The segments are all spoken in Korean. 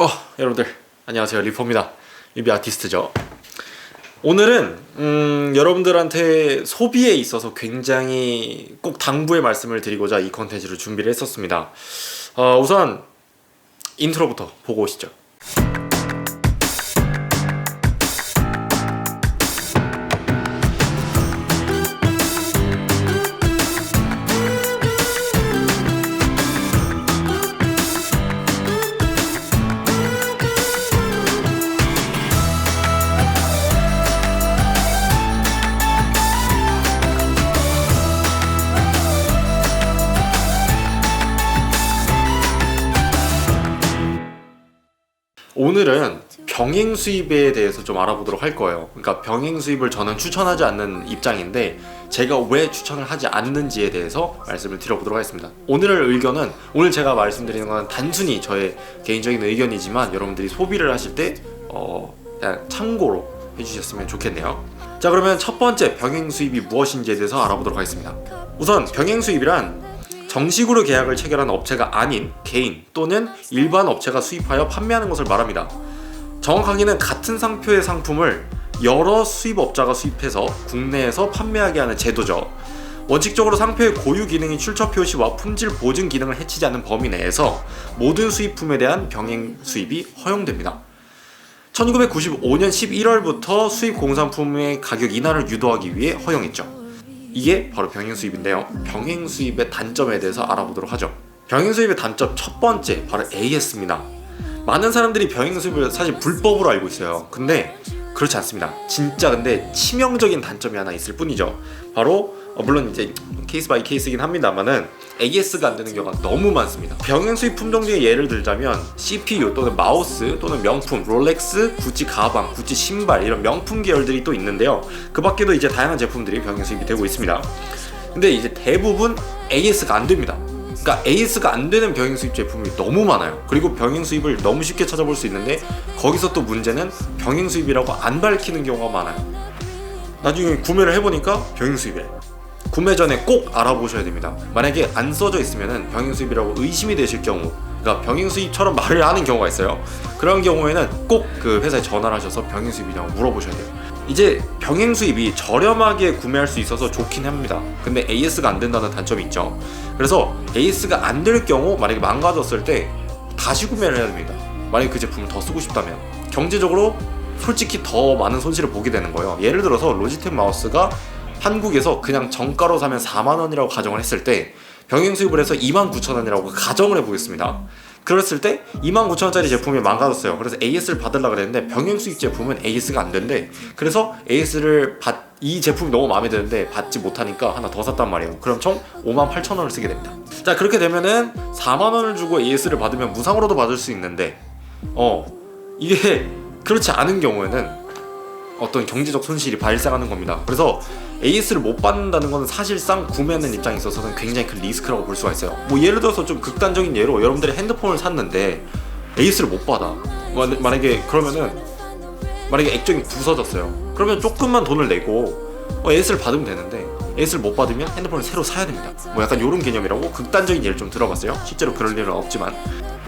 어, 여러분들. 안녕하세요. 리포입니다. 리뷰 아티스트죠. 오늘은 음, 여러분들한테 소비에 있어서 굉장히 꼭 당부의 말씀을 드리고자 이 컨텐츠를 준비를 했었습니다. 어, 우선 인트로부터 보고 오시죠 오늘은 병행 수입에 대해서 좀 알아보도록 할 거예요. 그러니까 병행 수입을 저는 추천하지 않는 입장인데 제가 왜 추천을 하지 않는지에 대해서 말씀을 드려보도록 하겠습니다. 오늘 의견은 오늘 제가 말씀드리는 건 단순히 저의 개인적인 의견이지만 여러분들이 소비를 하실 때 어, 참고로 해주셨으면 좋겠네요. 자 그러면 첫 번째 병행 수입이 무엇인지에 대해서 알아보도록 하겠습니다. 우선 병행 수입이란 정식으로 계약을 체결한 업체가 아닌 개인 또는 일반 업체가 수입하여 판매하는 것을 말합니다. 정확하게는 같은 상표의 상품을 여러 수입업자가 수입해서 국내에서 판매하게 하는 제도죠. 원칙적으로 상표의 고유 기능인 출처 표시와 품질 보증 기능을 해치지 않는 범위 내에서 모든 수입품에 대한 병행 수입이 허용됩니다. 1995년 11월부터 수입 공산품의 가격 인하를 유도하기 위해 허용했죠. 이게 바로 병행 수입인데요. 병행 수입의 단점에 대해서 알아보도록 하죠. 병행 수입의 단점 첫 번째 바로 AS입니다. 많은 사람들이 병행 수입을 사실 불법으로 알고 있어요. 근데 그렇지 않습니다. 진짜 근데 치명적인 단점이 하나 있을 뿐이죠. 바로 어, 물론 이제 케이스 바이 케이스긴 합니다만은 AS가 안 되는 경우가 너무 많습니다. 병행 수입 품종 중에 예를 들자면 CPU 또는 마우스 또는 명품, 롤렉스, 구찌 가방, 구찌 신발 이런 명품 계열들이 또 있는데요. 그 밖에도 이제 다양한 제품들이 병행 수입이 되고 있습니다. 근데 이제 대부분 AS가 안 됩니다. 그러니까 AS가 안 되는 병행 수입 제품이 너무 많아요. 그리고 병행 수입을 너무 쉽게 찾아볼 수 있는데 거기서 또 문제는 병행 수입이라고 안 밝히는 경우가 많아요. 나중에 구매를 해보니까 병행 수입이래. 구매 전에 꼭 알아보셔야 됩니다. 만약에 안 써져 있으면 병행 수입이라고 의심이 되실 경우, 그러니까 병행 수입처럼 말을 하는 경우가 있어요. 그런 경우에는 꼭 그 회사에 전화를 하셔서 병행 수입이냐고 물어보셔야 돼요. 이제 병행 수입이 저렴하게 구매할 수 있어서 좋긴 합니다. 근데 AS가 안 된다는 단점이 있죠. 그래서 AS가 안 될 경우 만약에 망가졌을 때 다시 구매를 해야 됩니다. 만약에 그 제품을 더 쓰고 싶다면 경제적으로 솔직히 더 많은 손실을 보게 되는 거예요. 예를 들어서 로지텍 마우스가 한국에서 그냥 정가로 사면 4만 원이라고 가정을 했을 때 병행 수입을 해서 2만 9천 원이라고 가정을 해보겠습니다. 그랬을 때 2만 9천 원짜리 제품이 망가졌어요. 그래서 AS를 받으려고 그랬는데 병행 수입 제품은 AS가 안 된대. 그래서 AS를 받, 이 제품이 너무 마음에 드는데 받지 못하니까 하나 더 샀단 말이에요. 그럼 총 5만 8천 원을 쓰게 됩니다. 자 그렇게 되면은 4만 원을 주고 AS를 받으면 무상으로도 받을 수 있는데 어 이게 그렇지 않은 경우에는 어떤 경제적 손실이 발생하는 겁니다. 그래서 AS를 못 받는다는 것은 사실상 구매하는 입장에 있어서는 굉장히 큰 리스크라고 볼 수가 있어요. 뭐 예를 들어서 좀 극단적인 예로 여러분들이 핸드폰을 샀는데 AS를 못 받아. 만약에 그러면은 만약에 액정이 부서졌어요. 그러면 조금만 돈을 내고 어, AS를 받으면 되는데 AS를 못 받으면 핸드폰을 새로 사야 됩니다. 뭐 약간 이런 개념이라고 극단적인 예를 좀 들어봤어요. 실제로 그럴 일은 없지만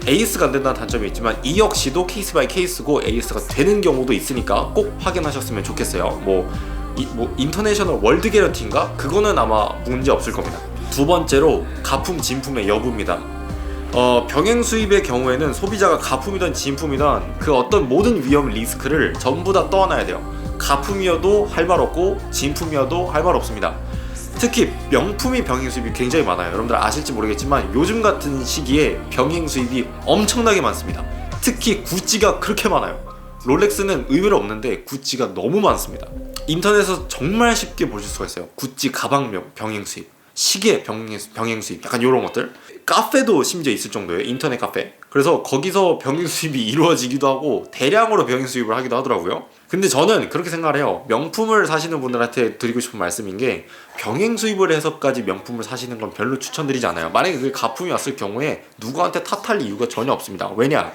AS가 안 된다는 단점이 있지만 이 역시도 케이스 바이 케이스고 AS가 되는 경우도 있으니까 꼭 확인하셨으면 좋겠어요. 뭐, 이, 뭐 인터내셔널 월드 개런티인가? 그거는 아마 문제 없을 겁니다. 두 번째로 가품 진품의 여부입니다. 어, 병행 수입의 경우에는 소비자가 가품이든 진품이든 그 어떤 모든 위험 리스크를 전부 다 떠안아야 돼요. 가품이어도 할 말 없고 진품이어도 할 말 없습니다. 특히 명품이 병행 수입이 굉장히 많아요. 여러분들 아실지 모르겠지만 요즘 같은 시기에 병행 수입이 엄청나게 많습니다. 특히 구찌가 그렇게 많아요. 롤렉스는 의외로 없는데 구찌가 너무 많습니다. 인터넷에서 정말 쉽게 보실 수가 있어요. 구찌 가방 병행 수입, 시계 병행, 병행 수입, 약간 이런 것들. 카페도 심지어 있을 정도예요. 인터넷 카페. 그래서 거기서 병행 수입이 이루어지기도 하고 대량으로 병행 수입을 하기도 하더라고요. 근데 저는 그렇게 생각을 해요. 명품을 사시는 분들한테 드리고 싶은 말씀인 게 병행 수입을 해서까지 명품을 사시는 건 별로 추천드리지 않아요. 만약에 그 가품이 왔을 경우에 누구한테 탓할 이유가 전혀 없습니다. 왜냐?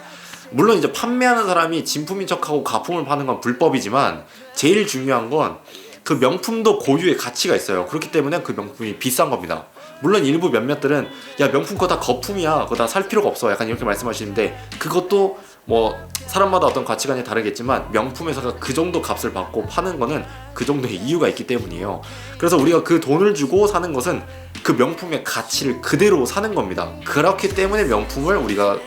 물론 이제 판매하는 사람이 진품인 척하고 가품을 파는 건 불법이지만 제일 중요한 건 그 명품도 고유의 가치가 있어요. 그렇기 때문에 그 명품이 비싼 겁니다. 물론 일부 몇몇들은 야 명품 거 다 거품이야 그거 다 살 필요가 없어 약간 이렇게 말씀하시는데 그것도 뭐 사람마다 어떤 가치관이 다르겠지만 명품 회사가 그 정도 값을 받고 파는 거는 그 정도의 이유가 있기 때문이에요. 그래서 우리가 그 돈을 주고 사는 것은 그 명품의 가치를 그대로 사는 겁니다. 그렇기 때문에 명품을 우리가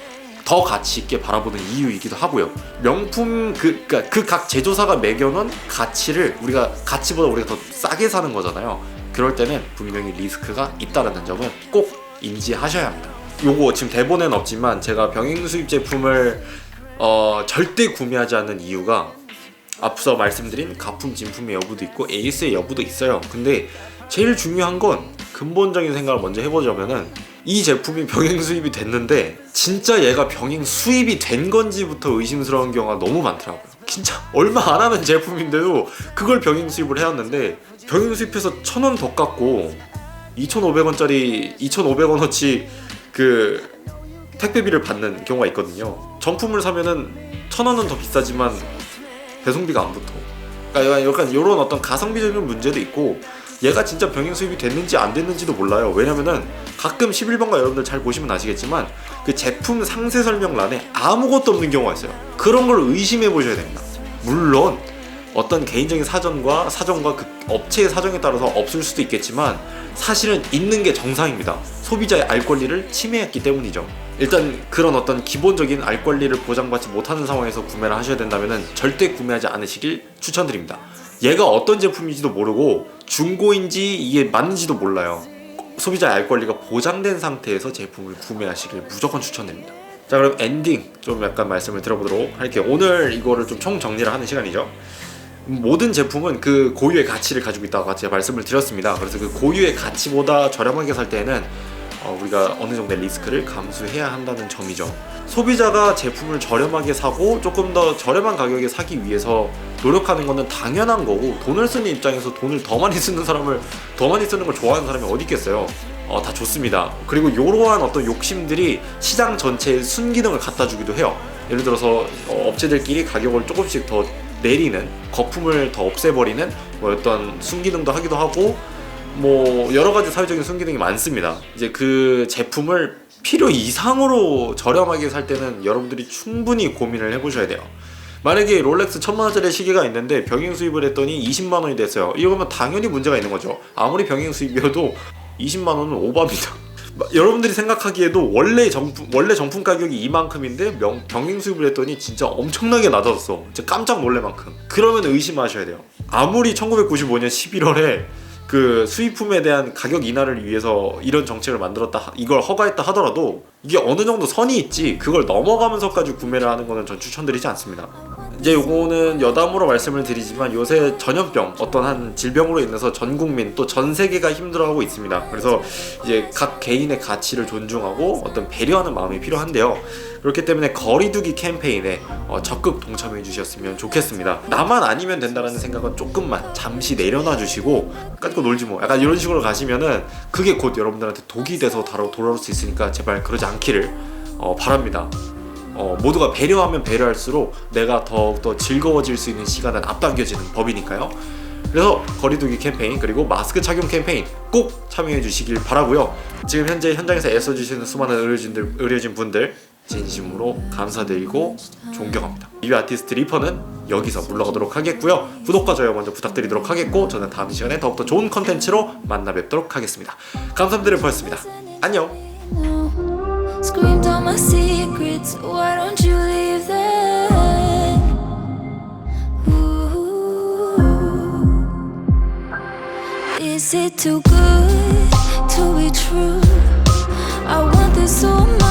더 가치 있게 바라보는 이유이기도 하고요. 명품 그 그러니까 그각 제조사가 매겨놓은 가치를 우리가 가치보다 우리가 더 싸게 사는 거잖아요. 그럴 때는 분명히 리스크가 있다라는 점은 꼭 인지하셔야 합니다. 요거 지금 대본에는 없지만 제가 병행 수입 제품을 어, 절대 구매하지 않는 이유가 앞서 말씀드린 가품 진품의 여부도 있고 에이스의 여부도 있어요. 근데 제일 중요한 건 근본적인 생각을 먼저 해보자면은 이 제품이 병행 수입이 됐는데 진짜 얘가 병행 수입이 된 건지부터 의심스러운 경우가 너무 많더라고요. 진짜 얼마 안 하는 제품인데도 그걸 병행 수입을 해왔는데 병행 수입해서 천 원 더 깎고 2,500원짜리 2,500원어치 그 택배비를 받는 경우가 있거든요. 정품을 사면은 천 원은 더 비싸지만 배송비가 안 붙어. 그러니까 약간 이런 어떤 가성비적인 문제도 있고 얘가 진짜 병행 수입이 됐는지 안 됐는지도 몰라요. 왜냐면은 가끔 11번가 여러분들 잘 보시면 아시겠지만 그 제품 상세 설명란에 아무것도 없는 경우가 있어요. 그런 걸 의심해 보셔야 됩니다. 물론 어떤 개인적인 사정과 사정과 그 업체의 사정에 따라서 없을 수도 있겠지만 사실은 있는 게 정상입니다. 소비자의 알 권리를 침해했기 때문이죠. 일단 그런 어떤 기본적인 알 권리를 보장받지 못하는 상황에서 구매를 하셔야 된다면 절대 구매하지 않으시길 추천드립니다. 얘가 어떤 제품인지도 모르고 중고인지 이게 맞는지도 몰라요. 소비자의 알 권리가 보장된 상태에서 제품을 구매하시길 무조건 추천드립니다. 자 그럼 엔딩 좀 약간 말씀을 들어보도록 할게요. 오늘 이거를 좀 총 정리를 하는 시간이죠. 모든 제품은 그 고유의 가치를 가지고 있다고 제가 말씀을 드렸습니다. 그래서 그 고유의 가치보다 저렴하게 살 때는 어, 우리가 어느 정도의 리스크를 감수해야 한다는 점이죠. 소비자가 제품을 저렴하게 사고 조금 더 저렴한 가격에 사기 위해서 노력하는 것은 당연한 거고 돈을 쓰는 입장에서 돈을 더 많이 쓰는 사람을 더 많이 쓰는 걸 좋아하는 사람이 어디 있겠어요. 어, 다 좋습니다. 그리고 이러한 어떤 욕심들이 시장 전체에 순기능을 갖다 주기도 해요. 예를 들어서 어, 업체들끼리 가격을 조금씩 더 내리는 거품을 더 없애버리는 뭐 어떤 순기능도 하기도 하고 뭐 여러 가지 사회적인 순기능이 많습니다. 이제 그 제품을 필요 이상으로 저렴하게 살 때는 여러분들이 충분히 고민을 해보셔야 돼요. 만약에 롤렉스 천만 원짜리 시계가 있는데 병행 수입을 했더니 20만 원이 됐어요. 이거면 당연히 문제가 있는 거죠. 아무리 병행 수입이어도 20만 원은 오바입니다. 여러분들이 생각하기에도 원래 정품 원래 정품 가격이 이만큼인데 명, 병행 수입을 했더니 진짜 엄청나게 낮아졌어. 진짜 깜짝 놀랄 만큼. 그러면 의심하셔야 돼요. 아무리 1995년 11월에 그 수입품에 대한 가격 인하를 위해서 이런 정책을 만들었다 이걸 허가했다 하더라도 이게 어느 정도 선이 있지 그걸 넘어가면서까지 구매를 하는 거는 전 추천드리지 않습니다. 이제 요거는 여담으로 말씀을 드리지만 요새 전염병 어떤 한 질병으로 인해서 전 국민 또 전 세계가 힘들어하고 있습니다. 그래서 이제 각 개인의 가치를 존중하고 어떤 배려하는 마음이 필요한데요. 그렇기 때문에 거리두기 캠페인에 어, 적극 동참해 주셨으면 좋겠습니다. 나만 아니면 된다는 생각은 조금만 잠시 내려놔 주시고 까짓거 놀지 뭐 약간 이런 식으로 가시면은 그게 곧 여러분들한테 독이 돼서 바로 돌아올 수 있으니까 제발 그러지 않기를 어, 바랍니다. 어, 모두가 배려하면 배려할수록 내가 더욱더 즐거워질 수 있는 시간은 앞당겨지는 법이니까요. 그래서 거리두기 캠페인 그리고 마스크 착용 캠페인 꼭 참여해 주시길 바라고요. 지금 현재 현장에서 애써 주시는 수많은 의료진들 의료진 분들 진심으로 감사드리고 존경합니다. 리뷰 아티스트 리퍼는 여기서 물러가도록 하겠고요. 구독과 좋아요 먼저 부탁드리도록 하겠고 저는 다음 시간에 더욱더 좋은 컨텐츠로 만나 뵙도록 하겠습니다. 감사드릴 뻔했습니다. 안녕. All my secrets. Why don't you leave that? Ooh. Is it too good to be true? I want this so much.